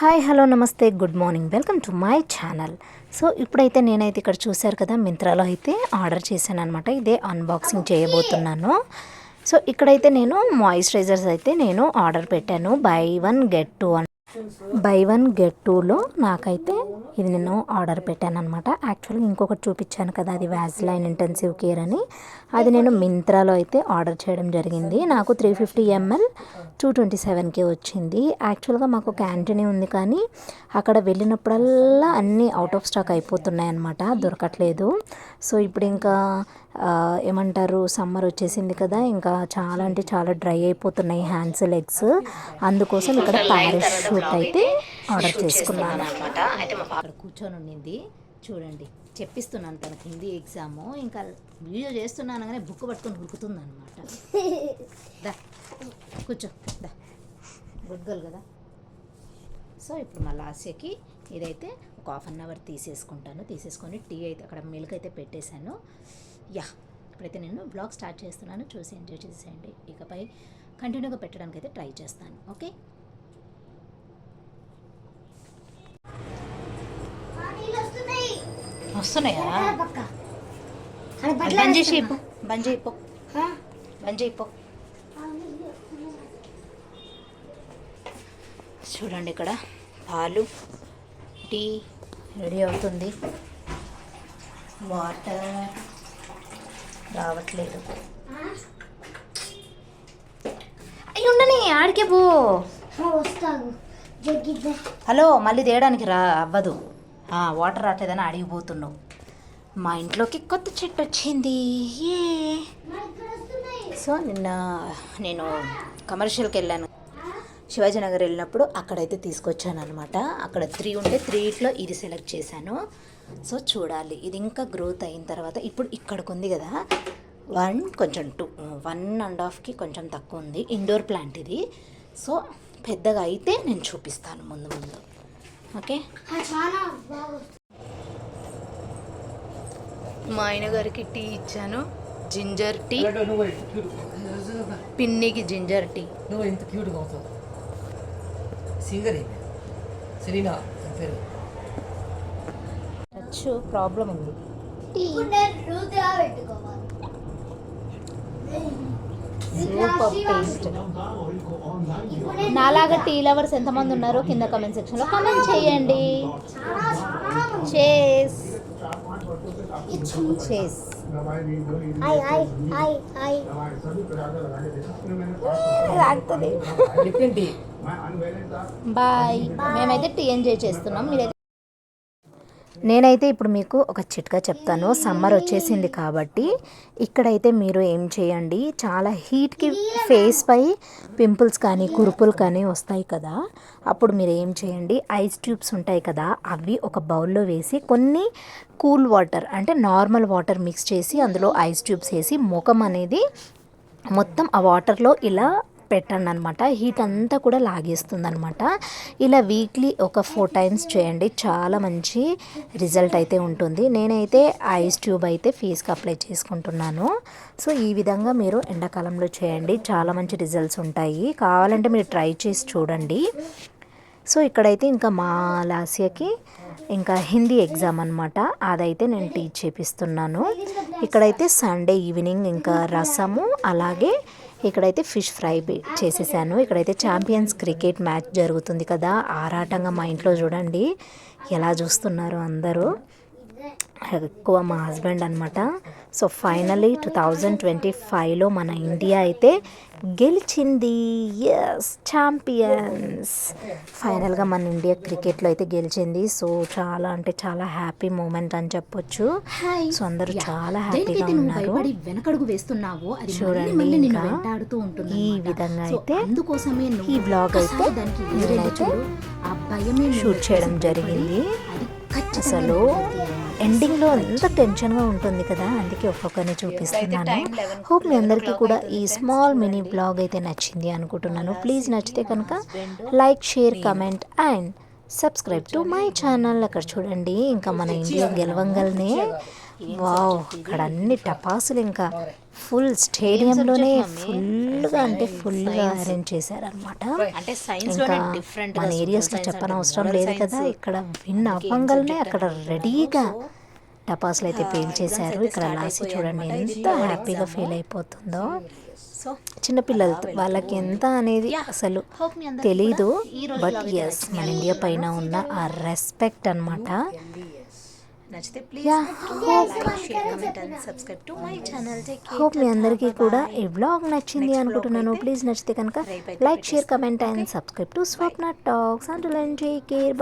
Hi hello నమస్తే good morning. Welcome to my channel. So ఇప్పుడైతే నేనైతే ఇక్కడ చూశారు కదా మింత్రాలో అయితే ఆర్డర్ చేశాను అనమాట ఇదే అన్బాక్సింగ్ చేయబోతున్నాను. సో ఇక్కడైతే నేను మాయిశ్చరైజర్స్ అయితే నేను ఆర్డర్ పెట్టాను. Buy one get two buy one get టూలో నాకైతే ఇది నేను ఆర్డర్ పెట్టాను అనమాట యాక్చువల్గా ఇంకొకటి చూపించాను కదా అది వ్యాజ్లైన్ ఇంటెన్సివ్ కేర్ అని. అది నేను మింత్రాలో అయితే ఆర్డర్ చేయడం జరిగింది. నాకు three fifty ml two twenty సెవెన్కే వచ్చింది. యాక్చువల్గా మాకు క్యాంటీనే ఉంది కానీ అక్కడ వెళ్ళినప్పుడల్లా అన్నీ అవుట్ ఆఫ్ స్టాక్ అయిపోతున్నాయి అనమాట దొరకట్లేదు. సో ఇప్పుడు ఇంకా ఏమంటారు సమ్మర్ వచ్చేసింది కదా ఇంకా చాలా అంటే చాలా డ్రై అయిపోతున్నాయి హ్యాండ్స్ లెగ్స్. అందుకోసం ఇక్కడ పారాషూట్ అయితే ఆర్డర్ చేసుకున్నాను. అనమాట అయితే మా పాప కూర్చొని ఉండింది చూడండి చెప్పిస్తున్నాను తనకి హిందీ ఎగ్జాము. ఇంకా వీడియో చేస్తున్నాను కానీ బుక్ పట్టుకొని ఉరుకుతుంది అనమాట దా కూర్చో దా. గుడ్ గర్ల్ కదా. సో ఇప్పుడు మా లాస్యకి ఇదైతే ఒక హాఫ్ అన్ అవర్ తీసేసుకుంటాను. తీసేసుకొని టీ అయితే అక్కడ మిల్క్ అయితే పెట్టేశాను. యా ఇప్పుడైతే నేను బ్లాగ్ స్టార్ట్ చేస్తున్నాను చూసి ఎంజాయ్ చేసేయండి. ఇకపై కంటిన్యూగా పెట్టడానికి అయితే ట్రై చేస్తాను ఓకే? వస్తున్నాయా? బంద్ చేసి ఇప్పు బంద్ చేయిపో బంద్ చేయిపో చూడండి ఇక్కడ పాలు టీ రెడీ అవుతుంది. వాటర్. రావట్లేదు. అయ్యి ఉండని ఆడికే పో. హలో మళ్ళీ తేయడానికి రా అవ్వదు. ఆ, వాటర్ రావట్లేదని అడిగిపోతున్నావు మా ఇంట్లోకి కొత్త చెట్టు వచ్చింది. ఏ. సో నిన్న నేను కమర్షియల్కి వెళ్ళాను. శివాజీనగర్ వెళ్ళినప్పుడు అక్కడైతే తీసుకొచ్చాను అనమాట అక్కడ త్రీ ఉంటే త్రీట్లో ఇది సెలెక్ట్ చేశాను. సో చూడాలి. ఇది ఇంకా గ్రోత్ అయిన తర్వాత ఇప్పుడు ఇక్కడికి ఉంది కదా. వన్ కొంచెం టూ వన్ అండ్ హాఫ్కి కొంచెం తక్కువ ఉంది. ఇండోర్ ప్లాంట్ ఇది. సో పెద్దగా అయితే నేను చూపిస్తాను ముందు ముందు. ఓకే మా ఆయన గారికి టీ ఇచ్చాను. జింజర్ టీ పిన్నికి జింజర్ టీ నువ్వు ఇంత క్యూట్గా అవుతావు. సింగర్ సెరీనా అని పేరు వచ్చు ప్రాబ్లం ఉంది సూపర్ నేను నాలాగా టీ లవర్స్ ఎంతమంది ఉన్నారో కింద కమెంట్ సెక్షన్లో కమెంట్ చేయండి చేస్ చేస్ రాగుతుంది బాయ్ మేమైతే టీ ఎంజాయ్ చేస్తున్నాం. మీరైతే నేనైతే ఇప్పుడు మీకు ఒక చిట్కా చెప్తాను. సమ్మర్ వచ్చేసింది కాబట్టి ఇక్కడైతే మీరు ఏం చేయండి? చాలా హీట్కి ఫేస్ పై పింపుల్స్ కానీ కురుపులు కానీ వస్తాయి కదా. అప్పుడు మీరు ఏం చేయండి? ఐస్ ట్యూబ్స్ ఉంటాయి కదా అవి ఒక బౌల్లో వేసి కొన్ని కూల్ వాటర్ అంటే నార్మల్ వాటర్ మిక్స్ చేసి అందులో ఐస్ ట్యూబ్స్ వేసి ముఖం అనేది మొత్తం ఆ వాటర్లో ఇలా పెట్టండి అనమాట హీట్ అంతా కూడా లాగేస్తుంది అనమాట ఇలా వీక్లీ ఒక ఫోర్ టైమ్స్ చేయండి. చాలా మంచి రిజల్ట్ అయితే ఉంటుంది. నేనైతే ఐస్ ట్యూబ్ అయితే ఫేస్కి అప్లై చేసుకుంటున్నాను. సో ఈ విధంగా మీరు ఎండాకాలంలో చేయండి. చాలా మంచి రిజల్ట్స్ ఉంటాయి. కావాలంటే మీరు ట్రై చేసి చూడండి. సో ఇక్కడైతే ఇంకా మా లాస్యకి ఇంకా హిందీ ఎగ్జామ్ అనమాట అదైతే నేను టీచ్ చేపిస్తున్నాను. ఇక్కడైతే సండే ఈవినింగ్ ఇంకా రసము అలాగే ఇక్కడైతే ఫిష్ ఫ్రై చేసేసాను. ఇక్కడైతే ఛాంపియన్స్ క్రికెట్ మ్యాచ్ జరుగుతుంది కదా. ఆరాటంగా మా ఇంట్లో చూడండి. ఎలా చూస్తున్నారు అందరూ. ఎక్కువ మా హస్బెండ్ అనమాట so finally two thousand twenty ఫైవ్లో మన ఇండియా అయితే గెలిచింది. ఎస్ ఛాంపియన్స్ ఫైనల్గా మన ఇండియా క్రికెట్లో అయితే గెలిచింది. సో చాలా అంటే చాలా హ్యాపీ మూమెంట్ అని చెప్పొచ్చు. సో అందరూ చాలా హ్యాపీగా ఉన్నారు. వెనకడుగు వేస్తున్నావో చూడండి ఈ. విధంగా అయితే అందుకోసమే ఈ బ్లాగ్ అయితే షూట్ చేయడం జరిగింది. అసలు. ఎండింగ్లో ఎంత టెన్షన్గా ఉంటుంది కదా అందుకే ఒక్కొక్కరిని చూపిస్తున్నాను. హోప్ మీ అందరికీ కూడా ఈ స్మాల్ మినీ బ్లాగ్ అయితే నచ్చింది అనుకుంటున్నాను. ప్లీజ్ నచ్చితే కనుక like share comment and subscribe to my channel అక్కడ చూడండి ఇంకా మన ఇండియా గెలవంగల్నే వావ్ అక్కడ అన్ని టపాసులు ఇంకా ఫుల్ స్టేడియంలోనే ఫుల్గా అంటే ఫుల్గా అరేంజ్ చేశారనమాట ఇంకా మన ఏరియాస్లో చెప్పనవసరం లేదు కదా ఇక్కడ విన్ అవ్వంగానే అక్కడ రెడీగా టపాసులు అయితే పేల్చేశారు ఇక్కడ లాసి చూడండి ఎంత హ్యాపీగా ఫీల్ అయిపోతుందో. చిన్నపిల్లలతో వాళ్ళకి ఎంత అనేది అసలు తెలీదు బట్ ఎస్ మన ఇండియా పైన ఉన్న ఆ రెస్పెక్ట్ అన్నమాట. నచ్చితే please Yeah. Like share comment and subscribe to my channel take hope మీ అందరికీ కూడా ఈ బ్లాగ్ నచ్చింది అనుకుంటున్నాను ప్లీజ్ నచ్చితే కనుక like share comment and subscribe to Swapna talks and care